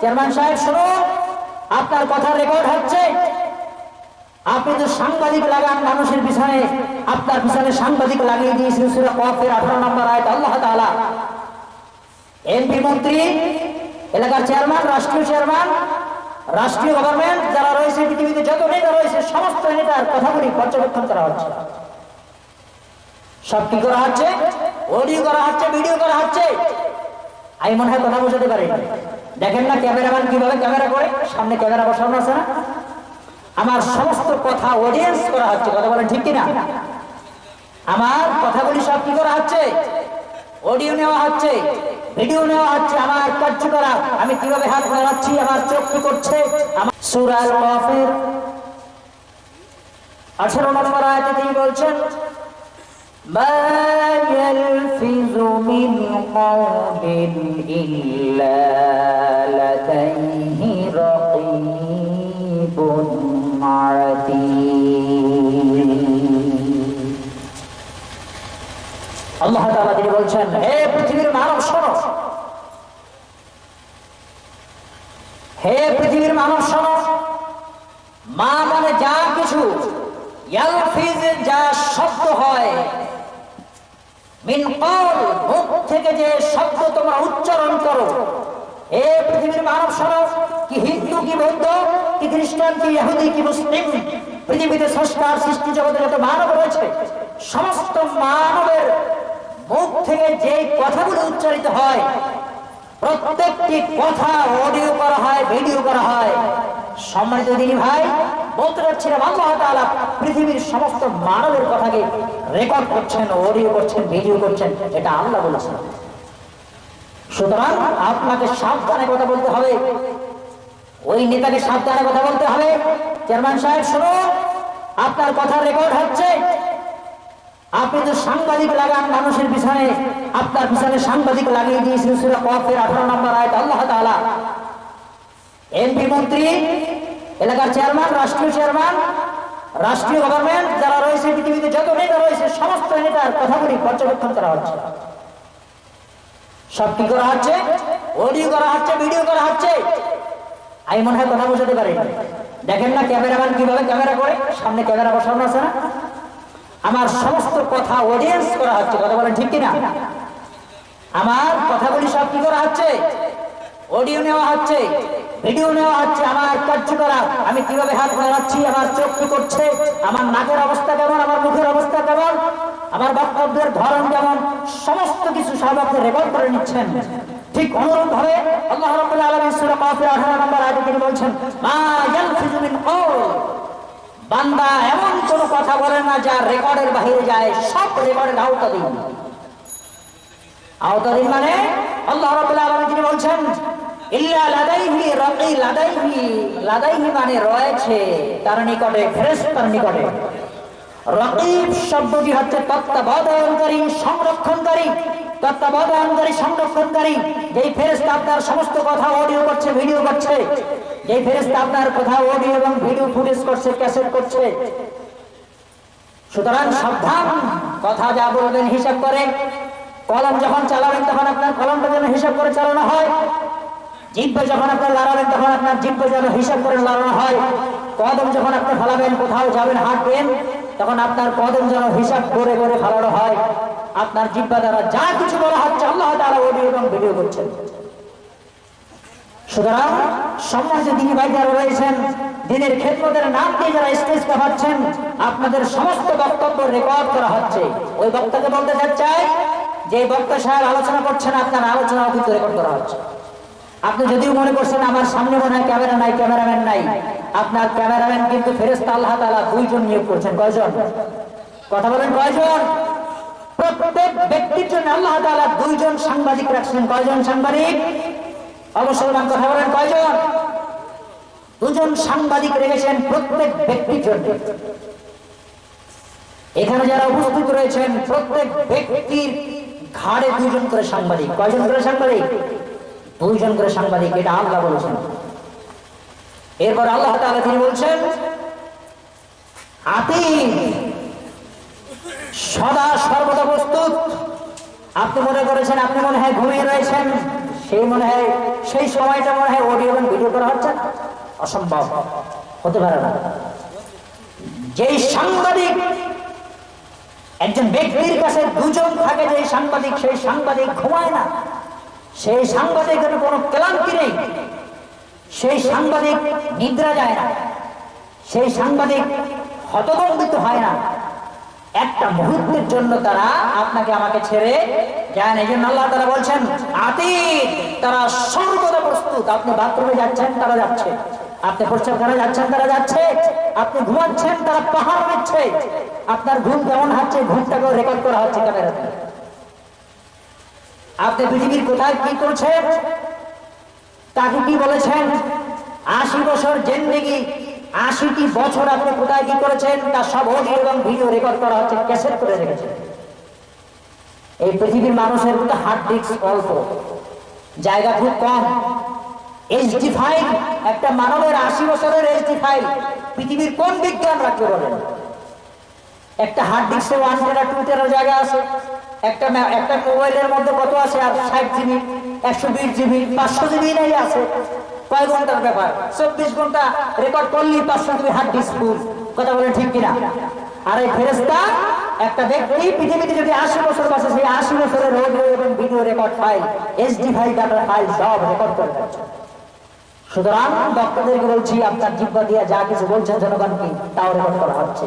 Chairman সাহেব, শুনুন। আপনার কথা রেকর্ড হচ্ছে, আপনি তো সাংবাদিক লাগান মানুষের পিছনে। আপনার পিছনে সাংবাদিক লাগিয়ে দিয়েছেন সুরা কফের আঠারো নম্বর আয়ত, আল্লাহ তাআলা। এমপি মন্ত্রী, এলাকার চেয়ারম্যান, রাষ্ট্রীয় চেয়ারম্যান, রাষ্ট্রীয় গভর্নমেন্ট যারা রয়েছে, পৃথিবীতে যত নেতা রয়েছে, সমস্ত নেতার কথাগুলি পর্যবেক্ষণ করা হচ্ছে। সব কি করা হচ্ছে? অডিও করা হচ্ছে, ভিডিও করা হচ্ছে। আমি মনে হয় কথা বোঝাতে পারি দেখেন না ক্যামেরাম্যান কীভাবে ক্যামেরা করে? সামনে ক্যামেরা বসানো আছে না? আমার সমস্ত কথা অডিয়েন্স করা হচ্ছে। কথা বলেন ঠিক কিনা? আমার কথাগুলি সব কি করা হচ্ছে? অডিও নেওয়া হচ্ছে ভিডিও নেওয়া হচ্ছে। আমার কার্যকলাপ। আমি কীভাবে হাত নাড়াচ্ছি আমার চোখ কি করছে? আমার সুরাল আঠারো নম্বর আয়াতে তিনি বলছেন ما يلفظ من قول إلا لديه رقيب عتيد আল্লাহ তাআলা তিনি বলছেন হে পৃথিবীর মানব শোনো হে পৃথিবীর মানব শোনো মা মানে যা কিছু ইয়ালফিজের মিন থেকে যে শব্দ তোমরা উচ্চারণ করো। এ পৃথিবীর মানব শোনো কি হিন্দু, কি বৌদ্ধ, কি খ্রিস্টান, কি ইহুদি, কি মুসলিম, পৃথিবীতে সংস্কার সৃষ্টি জগতে যত মানব রয়েছে, সমস্ত মানবের মুখ থেকে যে কথাগুলো উচ্চারিত হয় প্রত্যেকটি কথা অডিও করা হয় ভিডিও করা হয়। সম্মানিত দিনী ভাই, বলতে যাচ্ছিলাম আল্লাহ তাআলা পৃথিবীর সমস্ত মানবের কথাকে রেকর্ড করছেন অডিও করছেন ভিডিও করছেন, এটা আল্লাহ বলেছেন। সুতরাং আপনাকে সাবধানে কথা বলতে হবে। ওই নেতাকে সাবধানে কথা বলতে হবে। চেয়ারম্যান সাহেব, শুনুন, আপনার কথা রেকর্ড হচ্ছে। আপনি তো সাংবাদিক লাগান মানুষের পিছনে, আপনার পিছনে সাংবাদিক লাগিয়ে দিয়েছেন সুরা কফের আঠারো নম্বর আয়ত, আল্লাহ তাআলা। এমপি মন্ত্রী, এলাকার চেয়ারম্যান, রাষ্ট্রীয় চেয়ারম্যান, রাষ্ট্রীয় গভর্নমেন্ট যারা রয়েছে, পৃথিবীতে যত নেতা রয়েছে, সমস্ত নেতার কথাগুলি পর্যবেক্ষণ করা হচ্ছে। সব কি করা হচ্ছে? অডিও করা হচ্ছে, ভিডিও করা হচ্ছে। আমি মনে হয় কথা বোঝাতে পারি। দেখেন না, ক্যামেরাম্যান কীভাবে ক্যামেরা করে? সামনে ক্যামেরা বসানো আছে না? আমার সমস্ত কথা অডিয়েন্স করা হচ্ছে। কথা বলেন ঠিক কিনা? আমার কথাগুলি সব কি করা হচ্ছে? অডিও নেওয়া হচ্ছে ভিডিও নেওয়া হচ্ছে, আমার কার্যকলাপ। আমি কীভাবে হাত নাড়াচ্ছি আমার চোখ কি করছে? আমার নাকের অবস্থা কেমন? আমার মুখের অবস্থা কেমন? আমার বক্তব্যের ধরন কেমন? সমস্ত কিছু সব আপনি রেকর্ড করে নিচ্ছেন। ঠিক অনুরূপ ভাবে আল্লাহ রাব্বুল আলামিন সূরা কাফির 18 নম্বর আয়াতে তিনি বলছেন, মা মিন কওল। বান্দা এমন কোন কথা বলে না যা রেকর্ডের বাইরে যায়, সব রেকর্ডের আওতাধীন আওতাধীন মানে আল্লাহ রাব্বুল আলামিন তিনি বলছেন, ইল্লা লাদাইহি রাকি লাদাইহি লাদাইহি মানে রয়েছে তার নিকটে, ফেরেশতার নিকটে। রকিব শব্দটি হচ্ছে তত্ত্বাবধানকারী, সংরক্ষণকারী। তত্ত্বাবধানকারী, সংরক্ষণকারী, যেই ফেরেশতা আপনার সমস্ত কথা অডিও করছে ভিডিও করছে, যেই ফেরেশতা আপনার কথা অডিও এবং ভিডিও ফুটেজ করছে ক্যাসেট করছে। সুতরাং সাবধান, কথা যা বলবেন হিসাব করে। কলম যখন চালাবেন, তখন আপনার কলমটা যেন হিসাব করে চালানো হয়। জিব্বে যখন আপনার লড়াবেন, তখন আপনার জিব্বে যেন হিসাব করে লড়ানো হয়। কদম যখন আপনি ফালাবেন, কোথাও যাবেন, হাঁটবেন, তখন আপনার কদম যেন হিসাব করে করে ফালানো হয়। আপনার জিব্বা দ্বারা যা কিছু বলা হচ্ছে আল্লাহ তারা অডিও এবং ভিডিও করছেন। সুতরাং সম্মানিত দিনী ভাই যারা রয়েছেন, দিনের ক্ষেত্রদের নাম দিয়ে যারা স্টেজ কাপাচ্ছেন আপনাদের সমস্ত বক্তব্য রেকর্ড করা হচ্ছে। ওই বক্তাকে বলতে চাই যে বক্তা সাহেব আলোচনা করছেন, আপনার আলোচনা কিন্তু রেকর্ড করা হচ্ছে। আপনি যদিও মনে করছেন আমার সামনে মনে হয় ক্যামেরা নাই, ক্যামেরাম্যান নাই। আপনার ক্যামেরাম্যান কিন্তু ফেরেস্তা আল্লাহ তালা দুইজন নিয়োগ করছেন। কয়জন? কথা বলেন, কয়জন? প্রত্যেক ব্যক্তির জন্য আল্লাহ তালা দুইজন সাংবাদিক রাখছেন। কয়জন সাংবাদিক? অবশ্যই কথা বলেন, কয়জন? দুজন সাংবাদিক রেখেছেন প্রত্যেক ব্যক্তির জন্য। এখানে যারা উপস্থিত রয়েছেন, প্রত্যেক ব্যক্তির ঘাড়ে দুজন করে সাংবাদিক। কয়জন করে সাংবাদিক? দুইজন করে সাংবাদিক, এটা আল্লাহ বলেছেন। এরপর আল্লাহ তাআলা তিনি বলছেন আতি সদা আপনি মনে করেছেন, আপনি মনে হয় ঘুমিয়ে রয়েছেন? সেই মনে হয়, সেই সময়টা মনে হয় অডিও এবং ভিডিও করা হচ্ছে অসম্ভব। হতে পারে না। যেই সাংবাদিক, একজন ব্যক্তির কাছে দুজন থাকে যে সাংবাদিক, সেই সাংবাদিক ঘুমায় না। সেই সাংবাদিকের কোনো ক্লান্তি নেই। সেই সাংবাদিক নিদ্রা যায় না। সেই সাংবাদিক হতভম্বিত হয় না। একটা মুহূর্তের জন্য তারা আপনাকে আমাকে ছেড়ে যান এই জন্য আল্লাহ তারা বলছেন, আতীত, তারা সর্বদা প্রস্তুত। আপনি বাথরুমে যাচ্ছেন, তারা যাচ্ছে। আপনি প্রস্রাবখানে যাচ্ছেন, তারা যাচ্ছে। আপনি ঘুমাচ্ছেন, তারা পাহাড় দিচ্ছে। আপনার ঘুম কেমন হচ্ছে? ঘুমটাকেও রেকর্ড করা হচ্ছে ক্যামেরাতে। আপনি পৃথিবীর কোথায় কি করছেন? তাকে কি বলেছেন? আশি বছর জেন্দেগি আশিটি বছর আপনি কোথায় কি করেছেন তা সব অডিও এবং ভিডিও রেকর্ড করা হচ্ছে ক্যাসেট করে রেখেছেন। এই পৃথিবীর মানুষের মধ্যে হার্ড ডিস্ক অল্প, জায়গা খুব কম। এইচডি ফাইল একটা মানবের আশি বছরের এইচডি ফাইল পৃথিবীর কোন বিজ্ঞান রাখতে বলেন? একটা হার্ড ডিস্কে ওয়ান টেরা টু টেরা জায়গা আছে, একটা একটা মোবাইলের মধ্যে কত আছে? আর ষাট জিবি একশো বিশ জিবি পাঁচশো জিবি নাই আছে। কয় ঘণ্টার ব্যাপার? চব্বিশ ঘণ্টা রেকর্ড জিবি হার্ড কথা বলেন ঠিক কিনা? আর এই ফেরেস্তা একটা ব্যক্তি পৃথিবীতে যদি আশি বছর বাসে সেই আশি বছরের এবং video record file SD file data file সব রেকর্ড করে সুতরাং বক্তাদেরকে বলছি, আপনার জিব্বা দিয়ে যা কিছু বলছেন জনগণকে, তাও রেকর্ড করা হচ্ছে।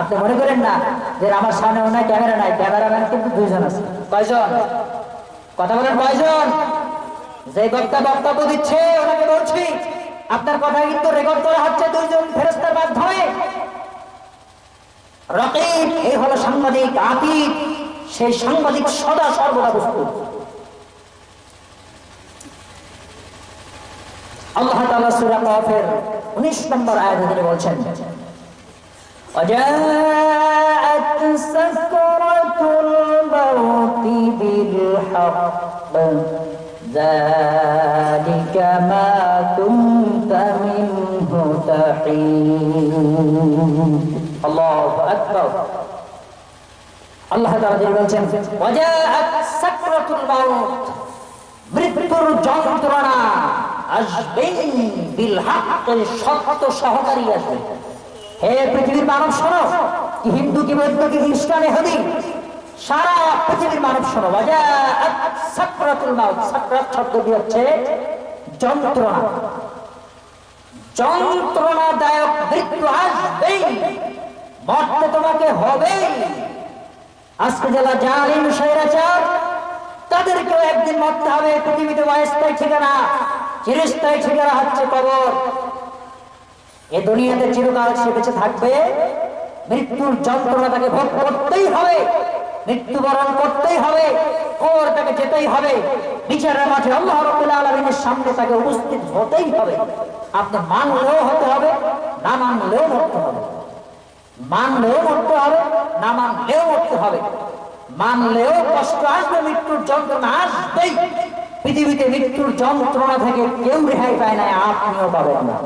আপনি মনে করেন না যে আমার সামনে মনে ক্যামেরা নাই? ক্যামেরাম্যান কিন্তু দুইজন আছে। কয়জন? কথা বলেন কয়জন? যে বক্তা বক্তব্য দিচ্ছে ওনাকে বলছি আপনার কথা কিন্তু রেকর্ড করা হচ্ছে দুইজন ফেরস্তার মাধ্যমে রকিব এই হলো সাংবাদিক আতিক সেই সাংবাদিক সদা সর্বদা প্রস্তুত আল্লাহ তাআলা সূরা কাফের 19 নম্বর আয়াতে তিনি বলছেন وجاءت سكرة الموت بالحق ذلك ما كنت منه تحيد الله أكبر আল্লাহ তাআলা তিনি বলছেন ওয়াজাআত সাকরাতুল মাউত মৃত্যুর যন্ত্রণা আসবে বিল হাক্কের সত্য সহকারী আসবে হে পৃথিবীর মানব শোনো কি হিন্দু কি বৌদ্ধ কি খ্রিস্টান হদি সারা পৃথিবীর মানব শোনো সাকরাতুল মাউত হচ্ছে? যন্ত্রণা। যন্ত্রণাদায়ক মৃত্যু আসবেই, মরতে তোমাকে হবেই। আজকে যারা জালিম স্বৈরাচার তাদেরকেও একদিন মরতে হবে, পৃথিবীতে অস্থায়ী ঠিকানা, চিরস্থায়ী ঠিকানা হচ্ছে কবর। এ দুনিয়াতে চিরকাল সে বেঁচে থাকবে, মৃত্যুর যন্ত্রণা তাকে ভোগ করতেই হবে। মৃত্যুবরণ করতেই হবে কবর তাকে যেতেই হবে। বিচারের মাঠে আল্লাহ রব্বুল আলমিনের সামনে তাকে উপস্থিত হতেই হবে। আপনি মানলেও হতে হবে, না মানলেও মরতে হবে। মানলেও মরতে হবে, না মানলেও মরতে হবে। মানলেও কষ্ট আসবে, মৃত্যুর যন্ত্রণা আসবেই। পৃথিবীতে মৃত্যুর যন্ত্রণা থেকে কেউ রেহাই পায় না, আপনিও পাবেন না।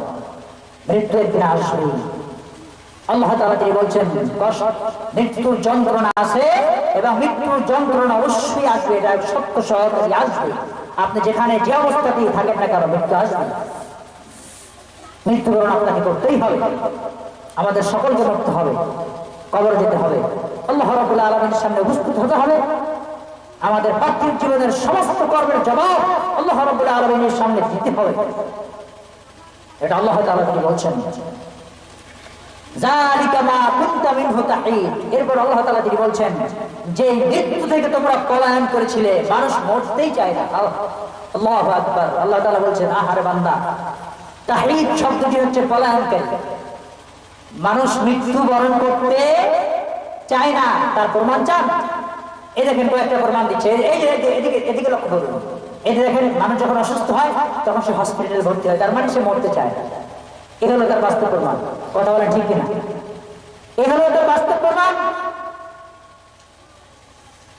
মৃত্যু একদিন আসবে আল্লাহ তাআলা তিনি বলছেন মৃত্যুর যন্ত্রণা আছে এবং মৃত্যুর যন্ত্রণা অবশ্যই আসবে, এটা সত্য সহকারী আসবে। আপনি যেখানে যে অবস্থাতেই থাকেন না কেন, মৃত্যু আসবে মৃত্যুবরণ আপনাকে করতেই হবে। আমাদের সকলকে মরতে হবে, কবরে যেতে হবে। আল্লাহ রাবুল আলমের সামনে উপস্থিত হতে হবে। আমাদের পার্থিব জীবনের সমস্ত কর্মের জবাব আল্লাহ রাবুল আলমের সামনে দিতে হবে। এটা আল্লাহ তাআলা তিনি বলছেন যালিকা মা কুনতা মিনহু তাহিদ করেছিলে, মানুষ মরতেই চায় না। আল্লাহু শব্দটি হচ্ছে মানুষ মৃত্যু বরণ করতে চায় না, তার প্রমাণ চান। এই দেখেন কয়েকটা প্রমাণ দিচ্ছে। এই- এদিকে- এদিকে লক্ষ্য করুন। যে দেখেন, মানুষ যখন অসুস্থ হয়, তখন সে হসপিটালে ভর্তি হয়। তার মানে সে মরতে চায় না। এ হলো তার বাস্তব প্রমাণ। কথা ঠিক কিনা? এ হলো তার বাস্তব প্রমাণ।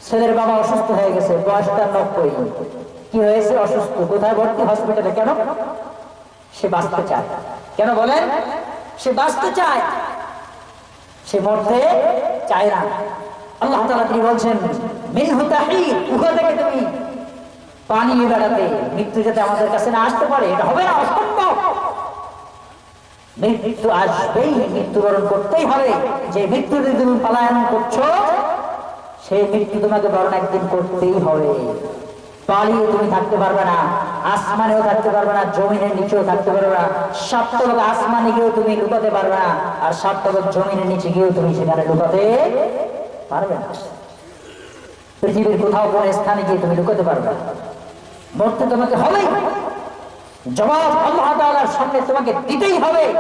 ছেলের বাবা অসুস্থ হয়ে গেছে, বয়স তার নব্বই। কি হয়েছে? অসুস্থ। কোথায় ভর্তি? হসপিটালে। কেন? সে বাঁচতে চায়। কেন বলেন? সে বাঁচতে চায়। সে মরতে চায় না। আল্লাহ তাআলা তিনি বলছেন থেকে তুমি পানিয়ে বেড়াতে। মৃত্যু যাতে আমাদের কাছে না আসতে পারে, এটা হবে না অসম্ভব। মৃত্যু আসবেই মৃত্যুবরণ করতেই হবে। যে মৃত্যু তুমি পালায়ন করছ, সেই মৃত্যু তোমাকে বরণ একদিন করতেই হবে। পালিয়ে তুমি থাকতে পারবে না, আসমানেও থাকতে পারবে না, জমিনের নিচেও থাকতে পারবে না, সপ্তলোক আসমানে গিয়েও তুমি লুকাতে পারবে না, আর সপ্তলোক জমিনের নিচে গিয়েও তুমি সেখানে লুকাতে পারবে না। পৃথিবীর কোথাও কোনো স্থানে গিয়ে তুমি লুকাতে পারবে না। মরতে তোমাকে হবেই। জবাব আল্লাহ তাআলার সামনে তোমাকে দিতেই হবে।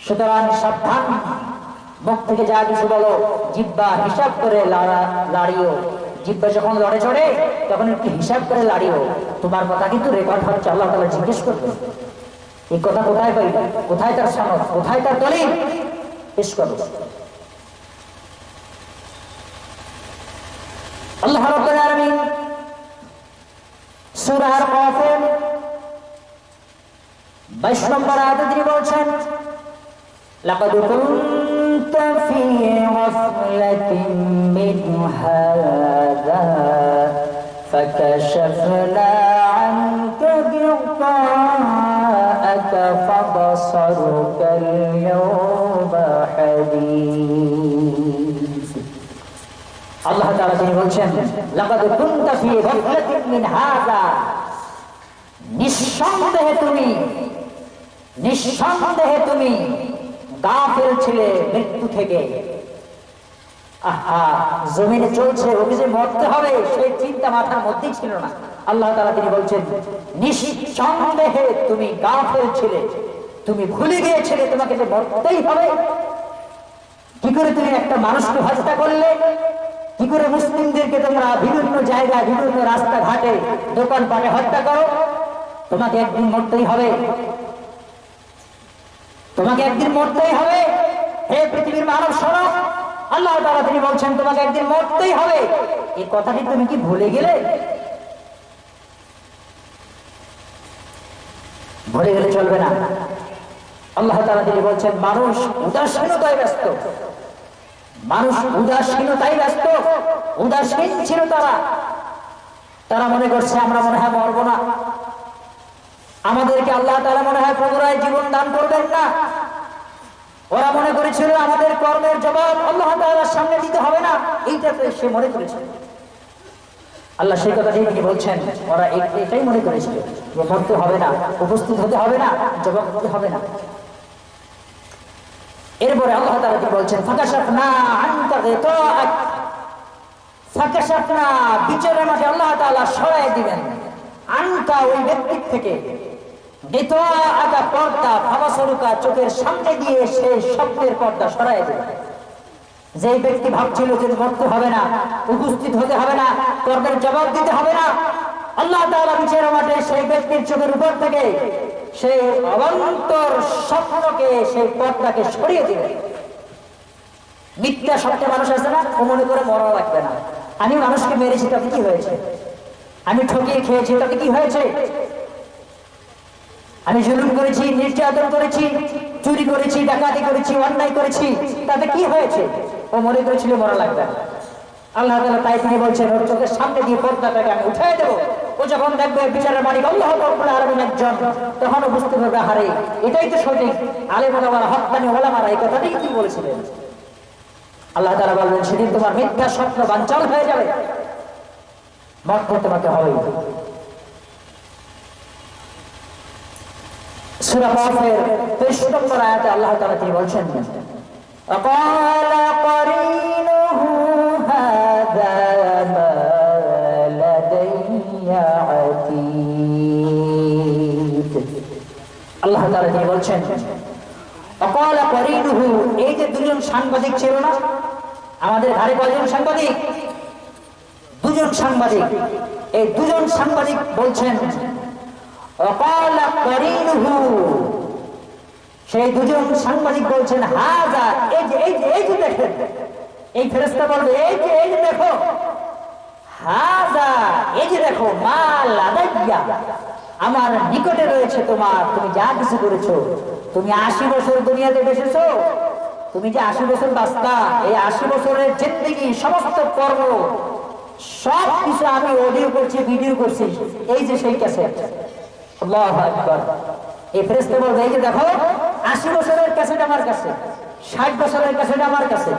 সুতরাং সাবধান। মুখ থেকে যা কিছু বলো, জিব্বা হিসাব করে লাড়া- লাড়িও। জিব্বা যখন লড়ে চড়ে, তখন একটু হিসাব করে লাড়িও। তোমার কথা কিন্তু রেকর্ড হচ্ছে, আল্লাহ তাআলা জিজ্ঞেস করবে। এই কথা কোথায় পাই কোথায় তার সনদ কোথায় তার দলিল? পেশ করো। আল্লাহ রাব্বুল আলামিন সূরা আর-রাফের 22 নম্বর আয়াতে তিনি বলছেন لقد كنت في غفلة من هذا فكشفنا عنك غطاءك فبصرك اليوم حديد আল্লাহ তাআলা তিনি বলছেন লাকাদ কুনতা ফি গাফলাতিন মিন হাযা নিঃসন্দেহে তুমি নিঃসন্দেহে তুমি গাফিল ছিলে মৃত্যু থেকে। জমিনে চলছে ওকে যে মরতে হবে, সেই চিন্তা মাথার মধ্যেই ছিল না। আল্লাহ তাআলা তিনি বলছেন, নিঃসন্দেহে তুমি গাফিল ছিলে, তুমি ভুলে গিয়েছিলে, তোমাকে যে মরতেই হবে। কি করে তুমি একটা মানুষকে হত্যা করলে? কি করে মুসলিমদেরকে তোমরা বিভিন্ন জায়গায় বিভিন্ন রাস্তাঘাটে, দোকানপাটে হত্যা করো? তোমাকে একদিন মরতেই হবে। তোমাকে একদিন মরতেই হবে। হে পৃথিবীর মানব শোনো আল্লাহ তাআলা তিনি বলছেন, তোমাকে একদিন মরতেই হবে। এই কথাটি তুমি কি ভুলে গেলে? ভুলে গেলে চলবে না। আল্লাহ তাআলা তিনি বলছেন, মানুষ উদাসীনতায় ব্যস্ত। মানুষ উদাসীনতায় ব্যস্ত। উদাসীন ছিল তারা। তারা মনে করছে, আমরা মনে হয় মরবো না। আমাদেরকে আল্লাহ তাআলা মনে হয় পুনরায় জীবন দান করবেন না। ওরা মনে করেছিল আমাদের কর্মের জবাব আল্লাহ তাআলার সামনে দিতে হবে না। এইটা তো সে মনে করেছিল। আল্লাহ সেই কথাটাই তিনি বলছেন। ওরা এটাই মনে করেছিল যে মরতে হবে না, উপস্থিত হতে হবে না, জবাব দিতে হবে না। এরপরে আল্লাহ তাআলা তিনি বলছেন? ফাকাশাফনা আনকা গিতাআক। ফাকাশাফনা বিচারের মাঠে আল্লাহ তাআলা সরায় দিবেন। আনকা ওই ব্যক্তির থেকে। চোখের উপর থেকে সেই স্বপ্নকে, সেই পর্দাকে সরিয়ে দিবে। মিথ্যা সত্যি মানুষ আছে না, ও মনে করে মরা লাগবে না। আমি মানুষকে মেরেছি, তাতে কি হয়েছে? আমি ঠকিয়ে খেয়েছি, তাতে কি হয়েছে? আমি জুলুম করেছি, নির্যাতন করেছি, চুরি করেছি, ডাকাতি করেছি, অন্যায় করেছি, তাতে কি হয়েছে? ও মনে করেছিল মরা লাগবে আল্লাহ তালা তাই তিনি বলছেন, ওর চোখের সামনে দিয়ে পর্দাটাকে আমি উঠাই দেবো। ও যখন দেখবে বিচারের মালিক আল্লাহ রব্বুল আলামিন একজন তখন ও বুঝতে পারবে হারে এটাই তো সঠিক। আলেম ওলামারা হকানি ওলামারা এই কথাটাই কি বলেছিলেন। আল্লাহ তাআলা বলবেন সেদিন তোমার মিথ্যা স্বপ্ন বাঞ্চাল হয়ে যাবে। মত তোমাকে হবে সূরা কাফের 23 নম্বর আয়াতে আল্লাহ তাআলা তিনি বলছেন وقال قرينه هذا ما لدي عتيد আল্লাহ তাআলা তিনি বলছেন অকাল করিনুহু এই যে দুজন সাংবাদিক ছিল না আমাদের ঘরে কয়জন সাংবাদিক দুজন সাংবাদিক এই দুজন সাংবাদিক বলছেন অকাল করিনুহু সেই দুজন সাংবাদিক বলছেন, হাজা, এই যে এই যে এই যে দেখেন, এই ফেরেস্তা বলবে, এই যে এই যে দেখো, হাজা, এই যে দেখো, মাল আদাইয়া, আমার নিকটে রয়েছে তোমার, তুমি যা কিছু করেছ, তুমি আশি বছর দুনিয়াতে বেসেছো তুমি যে আশি বছর বাস্তা এই আশি বছরের জিন্দগি, সমস্ত কর্ম সব কিছু আমি অডিও করছি ভিডিও করছি, এই যে সেই ক্যাসেট এই ফেরেশতা বলবে, এই যে দেখো, আশি বছরের ক্যাসেট আমার কাছে, ষাট বছরের ক্যাসেট আমার কাছে,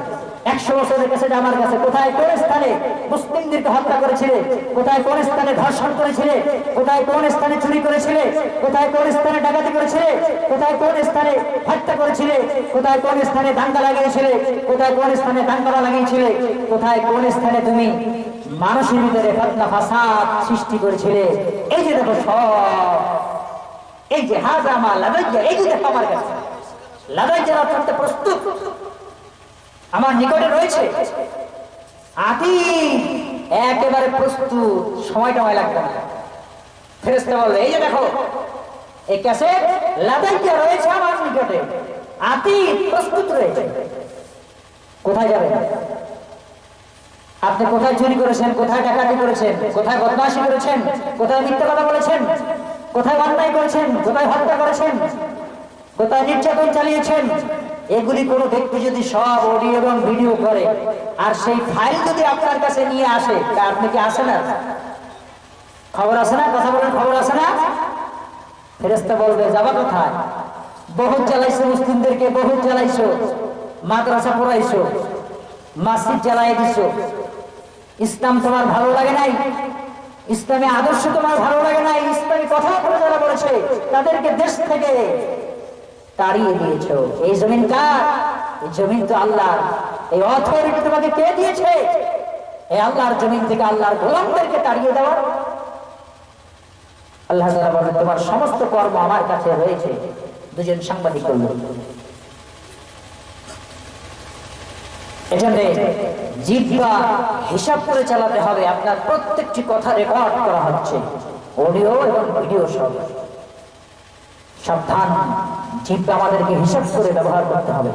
একশো বছরের ক্যাসেট আমার কাছে, কোথায় কোন স্থানে মুসলিমদেরকে হত্যা করেছিলে? কোথায় কোন স্থানে ধর্ষণ করেছিলে? কোথায় কোন স্থানে চুরি করেছিলে? কোথায় কোন স্থানে ডাকাতি করেছিলে? কোথায় কোন স্থানে হত্যা করেছিলে? কোথায় কোন স্থানে দাঙ্গা লাগিয়েছিলে? কোথায় কোন স্থানে দাঙ্গা লাগিয়েছিলে? কোথায় কোন স্থানে তুমি মানুষের ভিতরে ফতনা, ফাসাদ সৃষ্টি করেছিলে। এই যে দেখো সব, এই যে হাজা মা লাদাইয়া এই যে দেখো আমার কাছে। লাদাইয়া অর্থাৎ প্রস্তুত। আমার নিকটে রয়েছে। আতি একেবারে প্রস্তুত। সময় টময় লাগবে না। ফেরেস্তা বলবে এই যে দেখো, এই ক্যাসেট লাদাইয়া রয়েছে আমার নিকটে। আতি প্রস্তুত রয়েছে। কোথায় যাবে? আপনি কোথায় চুরি করেছেন? কোথায় ডাকাতি করেছেন? কোথায় বদমাশি করেছেন? কোথায় মিথ্যা কথা বলেছেন? কোথায় অন্যায় করেছেন? কোথায় হত্যা করেছেন? কোথায় নির্যাতন চালিয়েছেন? এগুলি কোনো ব্যক্তি যদি সব অডিও এবং ভিডিও করে, আর সেই ফাইল যদি আপনার কাছে নিয়ে আসে, তা আপনি কি আসে না? খবর আছে না? কথা বলার খবর আছে না? ফেরেস্তা বলবে, যাবা কোথায়? বহুত জ্বালাইছো মুসলিমদেরকে, বহুত জ্বালাইছো। মাদ্রাসা পড়াইছো। মাসিদ জ্বালাই দিছো। ইসলাম তোমার ভালো লাগে নাই? ইসলামী আদর্শ তোমার ভালো লাগে নাই? ইসলামী কথা বলে যারা বলেছে, তাদেরকে দেশ থেকে তাড়িয়ে দিয়েছ। এই জমিন কার? এই জমিন তো আল্লাহর। এই অথরিটি তোমাকে কে দিয়েছে? এই আল্লাহর জমিন থেকে আল্লাহর গোলামদেরকে তাড়িয়ে দেওয়ার। আল্লাহ তোমার সমস্ত কর্ম আমার কাছে রয়েছে দুজন সাংবাদিক বলল এজন্য জিব্বা হিসাব করে চালাতে হবে। আপনার প্রত্যেকটি কথা রেকর্ড করা হচ্ছে। অডিও এবং ভিডিও সব। সাবধান। জিব্বা আমাদেরকে হিসাব করে ব্যবহার করতে হবে।